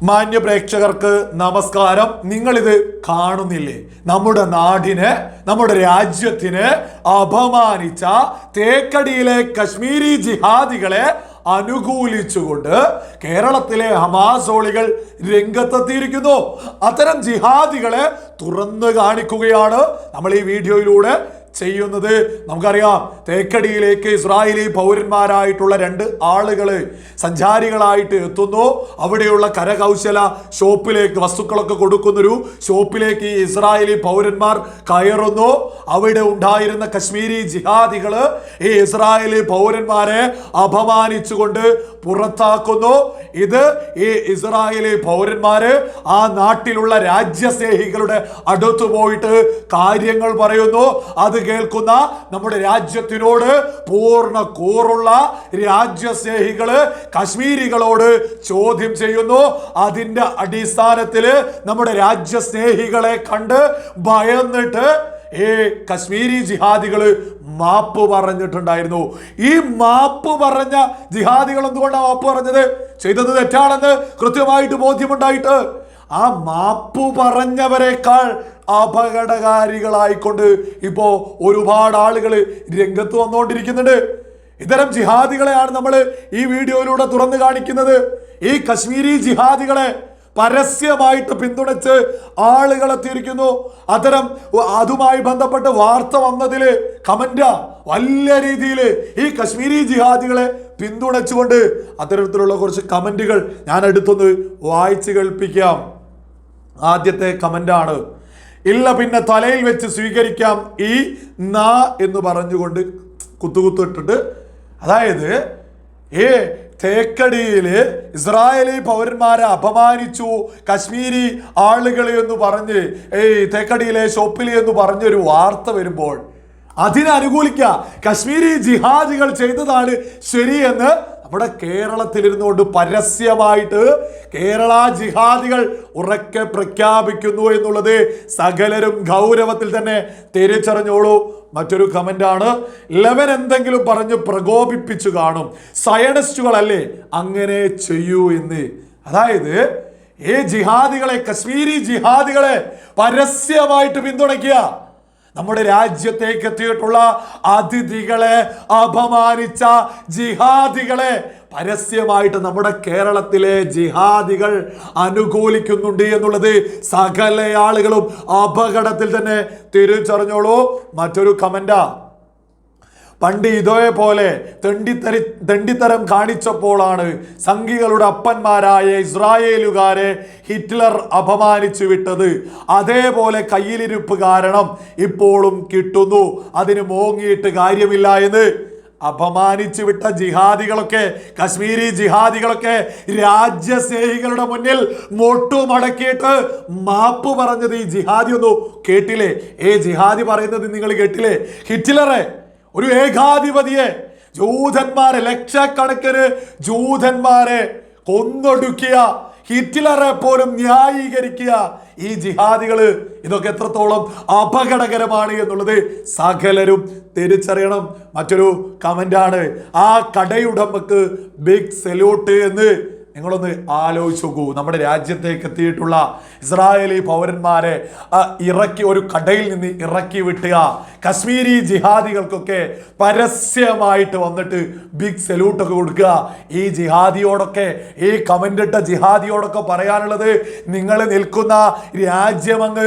മാന്യ പ്രേക്ഷകർക്ക് നമസ്കാരം. നിങ്ങളിത് കാണുന്നില്ലേ? നമ്മുടെ നാടിന് നമ്മുടെ രാജ്യത്തിന് അപമാനിച്ച തേക്കടിയിലെ കശ്മീരി ജിഹാദികളെ അനുകൂലിച്ചുകൊണ്ട് കേരളത്തിലെ ഹമാസോളികൾ രംഗത്തെത്തിയിരിക്കുന്നു. അത്തരം ജിഹാദികളെ തുറന്നു കാണിക്കുകയാണ് നമ്മൾ ഈ വീഡിയോയിലൂടെ ചെയ്യുന്നത്. നമുക്കറിയാം തേക്കടിയിലേക്ക് ഇസ്രായേലി പൗരന്മാരായിട്ടുള്ള രണ്ട് ആളുകൾ സഞ്ചാരികളായിട്ട് എത്തുന്നു. അവിടെയുള്ള കരകൗശല ഷോപ്പിലേക്ക് വസ്തുക്കളൊക്കെ കൊടുക്കുന്നൊരു ഷോപ്പിലേക്ക് ഈ ഇസ്രായേലി പൗരന്മാർ കയറുന്നു. അവിടെ ഉണ്ടായിരുന്ന കശ്മീരി ജിഹാദികൾ ഈ ഇസ്രായേലി പൗരന്മാരെ അപമാനിച്ചുകൊണ്ട് പുറത്താക്കുന്നു. ഇത് ഈ ഇസ്രായേലി പൗരന്മാര് ആ നാട്ടിലുള്ള രാജ്യസ്നേഹികളുടെ അടുത്തു പോയിട്ട് കാര്യങ്ങൾ പറയുന്നു. അത് കേൾക്കുന്ന നമ്മുടെ രാജ്യത്തിനോട് പൂർണ കൂറുള്ള രാജ്യസ്നേഹികൾ കശ്മീരികളോട് ചോദ്യം ചെയ്യുന്നു. അതിന്റെ അടിസ്ഥാനത്തിൽ നമ്മുടെ രാജ്യസ്നേഹികളെ കണ്ട് ഭയന്നിട്ട് ഏ കശ്മീരി ജിഹാദികൾ മാപ്പ് പറഞ്ഞിട്ടുണ്ടായിരുന്നു. ഈ മാപ്പ് പറഞ്ഞ ജിഹാദികൾ എന്തുകൊണ്ടാണ് മാപ്പ് പറഞ്ഞത്? ചെയ്തത് തെറ്റാണെന്ന് കൃത്യമായിട്ട് ബോധ്യമുണ്ടായിട്ട് ആ മാപ്പ് പറഞ്ഞവരെക്കാൾ അപകടകാരികളായിക്കൊണ്ട് ഇപ്പോൾ ഒരുപാട് ആളുകൾ രംഗത്ത് വന്നുകൊണ്ടിരിക്കുന്നുണ്ട് ഇത്തരം ജിഹാദികളെയാണ് നമ്മൾ ഈ വീഡിയോയിലൂടെ തുറന്നു കാണിക്കുന്നത്. ഈ കശ്മീരി ജിഹാദികളെ പരസ്യമായിട്ട് പിന്തുണച്ച് ആളുകൾ എത്തിയിരിക്കുന്നു. അത്തരം അതുമായി ബന്ധപ്പെട്ട് വാർത്ത വന്നതിൽ കമന്റ വലിയ രീതിയിൽ ഈ കശ്മീരി ജിഹാദികളെ പിന്തുണച്ചുകൊണ്ട് അത്തരത്തിലുള്ള കുറച്ച് കമന്റുകൾ ഞാൻ എടുത്തൊന്ന് വായിച്ചു കേൾപ്പിക്കാം. ആദ്യത്തെ കമന്റാണ് ഇല്ല പിന്നെ തലയിൽ വെച്ച് സ്വീകരിക്കാം. ഈ നാ എന്ന് പറഞ്ഞുകൊണ്ട് കുത്തുകുത്തിട്ടിട്ട് അതായത് ഏ തേക്കടിയിൽ ഇസ്രായേലി പൗരന്മാരെ അപമാനിച്ചു കശ്മീരി ആളുകളെ എന്ന് പറഞ്ഞ് ഏയ് തേക്കടിയിലെ ഷോപ്പിലെ എന്ന് പറഞ്ഞൊരു വാർത്ത വരുമ്പോൾ അതിനെ കശ്മീരി ജിഹാദികൾ ചെയ്തതാണ് ശരിയെന്ന് നമ്മുടെ കേരളത്തിലിരുന്നുകൊണ്ട് പരസ്യമായിട്ട് കേരള ജിഹാദികൾ ഉറക്കെ പ്രഖ്യാപിക്കുന്നു എന്നുള്ളത് സകലരും ഗൗരവത്തിൽ തന്നെ തിരിച്ചറിഞ്ഞോളൂ. മറ്റൊരു കമന്റ് ആണ് ലെവൻ എന്തെങ്കിലും പറഞ്ഞ് പ്രകോപിപ്പിച്ചു കാണും. സയനിസ്റ്റുകളല്ലേ അങ്ങനെ ചെയ്യൂ എന്ന്. അതായത് ഈ ജിഹാദികളെ കശ്മീരി ജിഹാദികളെ പരസ്യമായിട്ട് പിന്തുണയ്ക്കുക. നമ്മുടെ രാജ്യത്തേക്ക് എത്തിയിട്ടുള്ള അതിഥികളെ അപമാനിച്ച ജിഹാദികളെ. പരസ്യമായിട്ട് നമ്മുടെ കേരളത്തിലെ ജിഹാദികൾ അനുകൂലിക്കുന്നുണ്ട് എന്നുള്ളത് സകല ആളുകളും അപകടത്തിൽ തന്നെ തിരിച്ചറിഞ്ഞോളൂ. മറ്റൊരു കമന്റാ. പണ്ട് ഇതേപോലെ തെണ്ടിത്തരി തെണ്ടിത്തരം കാണിച്ചപ്പോഴാണ് സംഘികളുടെ അപ്പന്മാരായ ഇസ്രായേലുകാരെ ഹിറ്റ്ലർ അപമാനിച്ചു വിട്ടത്. അതേപോലെ കയ്യിലിരിപ്പ് കാരണം ഇപ്പോഴും കിട്ടുന്നു. അതിന് മോങ്ങിയിട്ട് കാര്യമില്ല എന്ന് അപമാനിച്ചു വിട്ട ജിഹാദികളൊക്കെ കശ്മീരി ജിഹാദികളൊക്കെ രാജ്യസ്നേഹികളുടെ മുന്നിൽ മൊട്ടുമടക്കിയിട്ട് മാപ്പ് പറഞ്ഞത് ഈ ജിഹാദി ഒന്നു കേട്ടില്ലേ? ഏ ജിഹാദി പറയുന്നത് നിങ്ങൾ കേട്ടില്ലേ? ഹിറ്റ്ലറെ ഒരു ഏകാധിപതിയെ ജൂതന്മാരെ ലക്ഷക്കണക്കിന് ജൂതന്മാരെ കൊന്നൊടുക്കിയ ഹിറ്റ്ലറെ പോലും ന്യായീകരിക്കുക ഈ ജിഹാദികൾ ഇതൊക്കെ എത്രത്തോളം അപകടകരമാണ് എന്നുള്ളത് സകലരും തിരിച്ചറിയണം. മറ്റൊരു കമന്റാണ് ആ കടയുടമക്ക് ബിഗ് സെല്യൂട്ട് എന്ന് നിങ്ങളൊന്ന് ആലോചിച്ച് നോക്കൂ നമ്മുടെ രാജ്യത്തേക്ക് എത്തിയിട്ടുള്ള ഇസ്രായേലി പൗരന്മാരെ ഇറക്കി ഒരു കടയിൽ നിന്ന് ഇറക്കി വിട്ടുക. കശ്മീരി ജിഹാദികൾക്കൊക്കെ പരസ്യമായിട്ട് വന്നിട്ട് ബിഗ് സല്യൂട്ടൊക്കെ കൊടുക്കുക. ഈ ജിഹാദിയോടൊക്കെ ഈ ഇട്ട ജിഹാദിയോടൊക്കെ പറയാനുള്ളത് നിങ്ങൾ നിൽക്കുന്ന രാജ്യം അങ്ങ്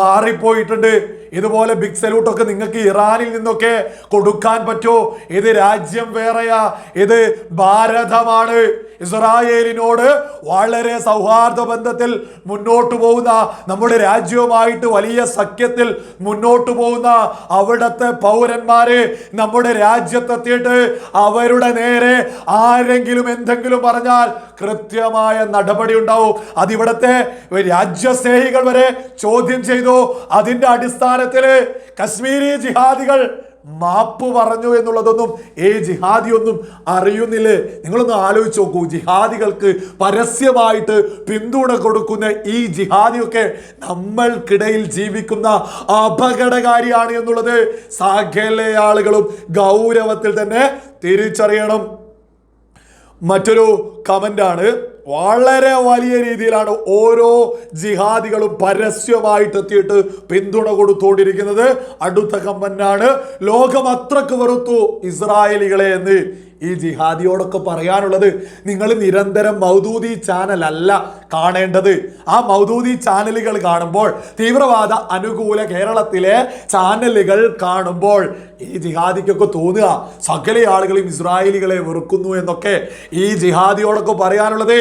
മാറിപ്പോയിട്ടുണ്ട്. ഇതുപോലെ ബിഗ് സല്യൂട്ടൊക്കെ നിങ്ങൾക്ക് ഇറാനിൽ നിന്നൊക്കെ കൊടുക്കാൻ പറ്റുമോ ഇത് രാജ്യം വേറെയാ. ഇത് ഭാരതമാണ്. ഇസ്രായേലിനോട് വളരെ സൗഹാർദ്ദ ബന്ധത്തിൽ മുന്നോട്ട് പോകുന്ന നമ്മുടെ രാജ്യവുമായിട്ട് വലിയ സഖ്യത്തിൽ മുന്നോട്ട് പോകുന്ന അവിടുത്തെ പൗരന്മാര് നമ്മുടെ രാജ്യത്തെത്തിയിട്ട് അവരുടെ നേരെ ആരെങ്കിലും എന്തെങ്കിലും പറഞ്ഞാൽ കൃത്യമായ നടപടി ഉണ്ടാവും. അതിവിടത്തെ രാജ്യസ്നേഹികൾ വരെ ചോദ്യം ചെയ്തു. അതിന്റെ അടിസ്ഥാനത്തിൽ കശ്മീരി ജിഹാദികൾ മാപ്പ് പറഞ്ഞു എന്നുള്ളതൊന്നും ഏ ജിഹാദി ഒന്നും അറിയുന്നില്ലേ? നിങ്ങളൊന്ന് ആലോചിച്ച് നോക്കൂ. ജിഹാദികൾക്ക് പരസ്യമായിട്ട് പിന്തുണ കൊടുക്കുന്ന ഈ ജിഹാദിയൊക്കെ നമ്മൾക്കിടയിൽ ജീവിക്കുന്ന അപകടകാരിയാണ് എന്നുള്ളത് സകല ആളുകളും ഗൗരവത്തിൽ തന്നെ തിരിച്ചറിയണം. മറ്റൊരു കമന്റ് ആണ് വളരെ വലിയ രീതിയിലാണ് ഓരോ ജിഹാദികളും പരസ്യമായിട്ട് എത്തിയിട്ട് പിന്തുണ കൊടുത്തുകൊണ്ടിരിക്കുന്നത് അടുത്ത കമ്പനാണ് ലോകം അത്രയ്ക്ക് വെറുത്തു ഇസ്രായേലികളെ എന്ന്. ഈ ജിഹാദിയോടൊക്കെ പറയാനുള്ളത് നിങ്ങൾ നിരന്തരം മൗദൂദി ചാനൽ അല്ല കാണേണ്ടത്. ആ മൗദൂദി ചാനലുകൾ കാണുമ്പോൾ തീവ്രവാദ അനുകൂല കേരളത്തിലെ ചാനലുകൾ കാണുമ്പോൾ ഈ ജിഹാദിക്കൊക്കെ തോന്നുക. സകല ആളുകളും ഇസ്രായേലികളെ വെറുക്കുന്നു എന്നൊക്കെ ഈ ജിഹാദിയോടൊക്കെ പറയാനുള്ളത്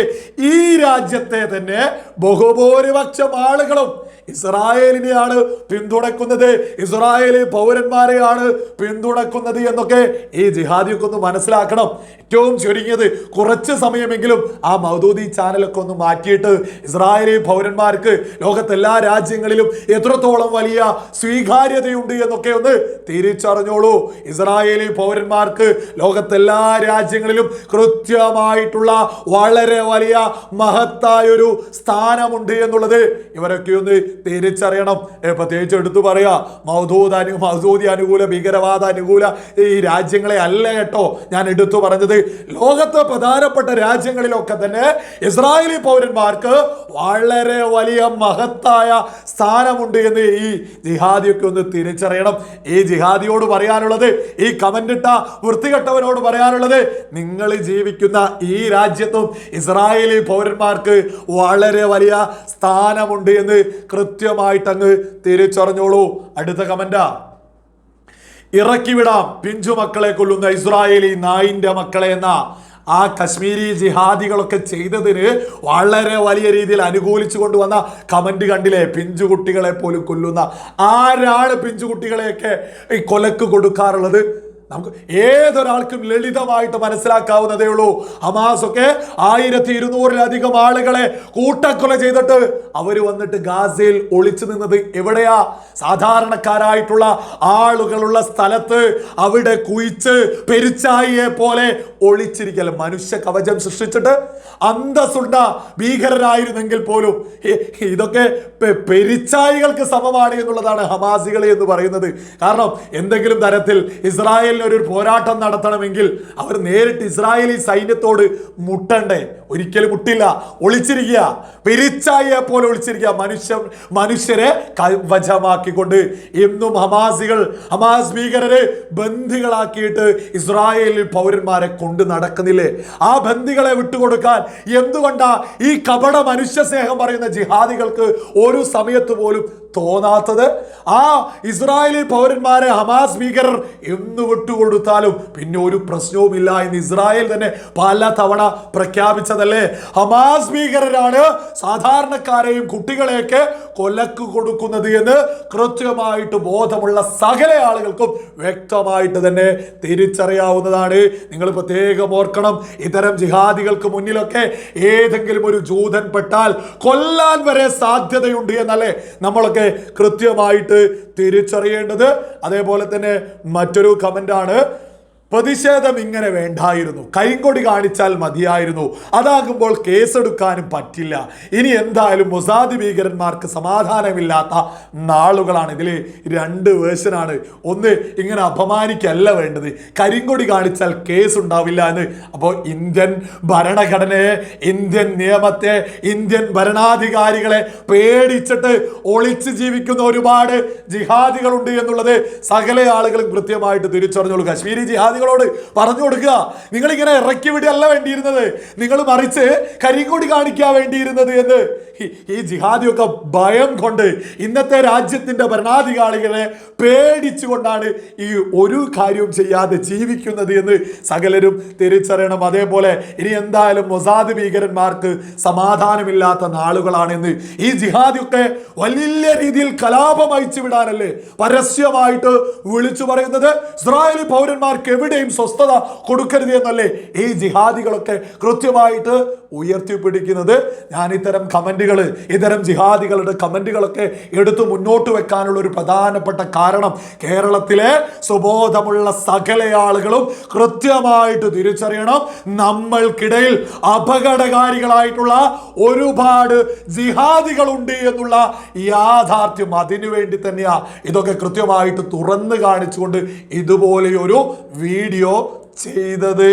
ഈ രാജ്യത്തെ തന്നെ ബഹുഭൂരിപക്ഷം ആളുകളും ഇസ്രായേലിനെയാണ് പിന്തുണക്കുന്നത് ഇസ്രായേലി പൗരന്മാരെയാണ് പിന്തുണക്കുന്നത് എന്നൊക്കെ ഈ ജിഹാദിയൊക്കെ ഒന്ന് മനസ്സിലാക്കണം. ഏറ്റവും ചുരുങ്ങിയത് കുറച്ച് സമയമെങ്കിലും ആ മൗദൂദി ചാനലൊക്കെ ഒന്ന് മാറ്റിയിട്ട് ഇസ്രായേലി പൗരന്മാർക്ക് ലോകത്തെ എല്ലാ രാജ്യങ്ങളിലും എത്രത്തോളം വലിയ സ്വീകാര്യതയുണ്ട് എന്നൊക്കെ ഒന്ന് തിരിച്ചറിഞ്ഞോളൂ. ഇസ്രായേലി പൗരന്മാർക്ക് ലോകത്തെ എല്ലാ രാജ്യങ്ങളിലും കൃത്യമായിട്ടുള്ള വളരെ വലിയ മഹത്തായൊരു സ്ഥാനമുണ്ട് എന്നുള്ളത് ഇവരൊക്കെ ഒന്ന് തിരിച്ചറിയണം. പ്രത്യേകിച്ച് എടുത്തു പറയുക മൗദൂദ് അനു മൗദൂദി അനുകൂല ഭീകരവാദ അനുകൂല ഈ രാജ്യങ്ങളെ അല്ല കേട്ടോ ഞാൻ എടുത്തു പറഞ്ഞത്. ലോകത്തെ പ്രധാനപ്പെട്ട രാജ്യങ്ങളിലൊക്കെ തന്നെ ഇസ്രായേലി പൗരന്മാർക്ക് വളരെ വലിയ മഹത്തായ സ്ഥാനമുണ്ട് എന്ന് ഈ ജിഹാദിയൊക്കെ ഒന്ന് തിരിച്ചറിയണം. ഈ ജിഹാദിയോട് പറയാനുള്ളത് ഈ കമന്റ് ഇട്ട വൃത്തികെട്ടവനോട് പറയാനുള്ളത് നിങ്ങൾ ജീവിക്കുന്ന ഈ രാജ്യത്തും ഇസ്രായേലി പൗരന്മാർക്ക് വളരെ വലിയ സ്ഥാനമുണ്ട് എന്ന് കൃത്യമായിട്ട് അങ്ങ് തിരിച്ചറിഞ്ഞോളൂ. അടുത്ത കമന്റാ. ഇറക്കിവിടാം പിഞ്ചു മക്കളെ കൊല്ലുന്ന ഇസ്രായേലി നായിന്റെ മക്കളെ എന്ന. ആ കശ്മീരി ജിഹാദികളൊക്കെ ചെയ്തതിന് വളരെ വലിയ രീതിയിൽ അനുകൂലിച്ചു കൊണ്ടുവന്ന കമന്റ് കണ്ടില്ലേ? പിഞ്ചു കുട്ടികളെ പോലും കൊല്ലുന്ന. ആരാണ് പിഞ്ചു കുട്ടികളെയൊക്കെ ഈ കൊലക്ക് കൊടുക്കാറുള്ളത്? നമുക്ക് ഏതൊരാൾക്കും ലളിതമായിട്ട് മനസ്സിലാക്കാവുന്നതേ ഉള്ളൂ. ഹമാസൊക്കെ ആയിരത്തി ഇരുന്നൂറിലധികം ആളുകളെ കൂട്ടക്കൊല ചെയ്തിട്ട് അവർ വന്നിട്ട് ഗാസയിൽ ഒളിച്ചു നിന്നത് എവിടെയാ? സാധാരണക്കാരായിട്ടുള്ള ആളുകളുള്ള സ്ഥലത്ത് അവിടെ കുയിച്ച് പെരിച്ചായിയെ പോലെ ഒളിച്ചിരിക്കൽ മനുഷ്യ കവചം സൃഷ്ടിച്ചിട്ട് അന്തസ്സുണ്ട ഭീകരരായിരുന്നെങ്കിൽ പോലും ഇതൊക്കെ പെരിച്ചായികൾക്ക് സമമാണ് എന്നുള്ളതാണ് ഹമാസികൾ എന്ന് പറയുന്നത്. കാരണം എന്തെങ്കിലും തരത്തിൽ ഇസ്രായേലിന് ഒരു പോരാട്ടം നടത്തണമെങ്കിൽ അവർ നേരിട്ട് ഇസ്രായേലി സൈന്യത്തോട് മുട്ടണ്ടേ. ഒരിക്കലും മുട്ടില്ല. ഒളിച്ചിരിക്കുക. പെരിച്ചായ പോലെ ഒളിച്ചിരിക്കുക. മനുഷ്യ മനുഷ്യരെ കവചമാക്കിക്കൊണ്ട് എന്നും ഹമാസികൾ ഹമാസ് ഭീകരരെ ബന്ധികളാക്കിയിട്ട് ഇസ്രായേലിൽ പൗരന്മാരെ കൊണ്ട് നടക്കുന്നില്ലേ? ആ ബന്ധികളെ വിട്ടുകൊടുക്കാൻ എന്തുകൊണ്ടാ ഈ കപട മനുഷ്യ സ്നേഹം പറയുന്ന ജിഹാദികൾക്ക് ഒരു സമയത്ത് പോലും തോന്നാത്തത്? ആ ഇസ്രായേലി പൗരന്മാരെ ഹമാസ് ഭീകരർ എന്ന് വിട്ടുകൊടുത്താലും പിന്നെ ഒരു പ്രശ്നവുമില്ല എന്ന് ഇസ്രായേൽ തന്നെ പല തവണ പ്രഖ്യാപിച്ചതല്ലേ? ഹമാസ് ഭീകരരാണ് സാധാരണക്കാരെയും കുട്ടികളെയൊക്കെ കൊലക്ക് കൊടുക്കുന്നത് എന്ന് കൃത്യമായിട്ട് ബോധമുള്ള സകല ആളുകൾക്കും വ്യക്തമായിട്ട് തന്നെ തിരിച്ചറിയാവുന്നതാണ്. നിങ്ങൾ പ്രത്യേകം ഓർക്കണം ഇത്തരം ജിഹാദികൾക്ക് മുന്നിലൊക്കെ ഏതെങ്കിലും ഒരു ജൂതൻ പെട്ടാൽ കൊല്ലാൻ വരെ സാധ്യതയുണ്ട് എന്നല്ലേ നമ്മളൊക്കെ കൃത്യമായിട്ട് തിരിച്ചറിയേണ്ടത്. അതേപോലെ തന്നെ മറ്റൊരു കമന്റാണ് പ്രതിഷേധം ഇങ്ങനെ വേണ്ടായിരുന്നു. കൈകൊടി കാണിച്ചാൽ മതിയായിരുന്നു. അതാകുമ്പോൾ കേസെടുക്കാനും പറ്റില്ല. ഇനി എന്തായാലും മൊസാദ് ഭീകരന്മാർക്ക് സമാധാനമില്ലാത്ത നാളുകളാണ്. ഇതിൽ രണ്ട് വേർഷനാണ് ഒന്ന് ഇങ്ങനെ അപമാനിക്കല്ല വേണ്ടത്. കരിങ്കൊടി കാണിച്ചാൽ കേസ് ഉണ്ടാവില്ല എന്ന്. അപ്പോൾ ഇന്ത്യൻ ഭരണഘടനയെ ഇന്ത്യൻ നിയമത്തെ ഇന്ത്യൻ ഭരണാധികാരികളെ പേടിച്ചിട്ട് ഒളിച്ച് ജീവിക്കുന്ന ഒരുപാട് ജിഹാദികളുണ്ട് എന്നുള്ളത് സകല ആളുകളും കൃത്യമായിട്ട് തിരിച്ചറിഞ്ഞോളൂ. കാശ്മീരി ജിഹാദികളോട് പറഞ്ഞു കൊടുക്കുക. നിങ്ങൾ ഇങ്ങനെ ഇറക്കി വിടുകയല്ല വേണ്ടിയിരുന്നത്. നിങ്ങൾ മറിച്ച് കരിങ്കൊടി കാണിക്കാൻ വേണ്ടിയിരുന്നത് എന്ന്. ഈ- ജിഹാദിയൊക്കെ ഭയം കൊണ്ട് ഇന്നത്തെ രാജ്യത്തിന്റെ ഭരണാധികാരികളെ പേടിച്ചുകൊണ്ടാണ് ഈ ഒരു കാര്യവും ചെയ്യാതെ ജീവിക്കുന്നത് എന്ന് സകലരും തിരിച്ചറിയണം. അതേപോലെ ഇനി എന്തായാലും മൊസാദ് ഭീകരന്മാർക്ക് സമാധാനമില്ലാത്ത നാളുകളാണെന്ന് ഈ ജിഹാദിയൊക്കെ വലിയ രീതിയിൽ കലാപം അയച്ചു വിടാനല്ലേ പരസ്യമായിട്ട് വിളിച്ചു പറയുന്നത്. ഇസ്രായേലി പൗരന്മാർക്ക് എവിടെയും സ്വസ്ഥത കൊടുക്കരുത് എന്നല്ലേ ഈ ജിഹാദികളൊക്കെ കൃത്യമായിട്ട് ഉയർത്തിപ്പിടിക്കുന്നത്. ഞാൻ ഇത്തരം കമന്റുകൾ ഇത്തരം ജിഹാദികളുടെ കമന്റുകളൊക്കെ എടുത്തു മുന്നോട്ട് വെക്കാനുള്ള ഒരു പ്രധാനപ്പെട്ട കാരണം കേരളത്തിലെ സുബോധമുള്ള സകല ആളുകളും കൃത്യമായിട്ട് തിരിച്ചറിയണം. നമ്മൾക്കിടയിൽ അപകടകാരികളായിട്ടുള്ള ഒരുപാട് ജിഹാദികളുണ്ട് എന്നുള്ള യാഥാർത്ഥ്യം അതിനു വേണ്ടി തന്നെയാ ഇതൊക്കെ കൃത്യമായിട്ട് തുറന്നു കാണിച്ചുകൊണ്ട് ഇതുപോലെയൊരു വീഡിയോ ചെയ്തത്.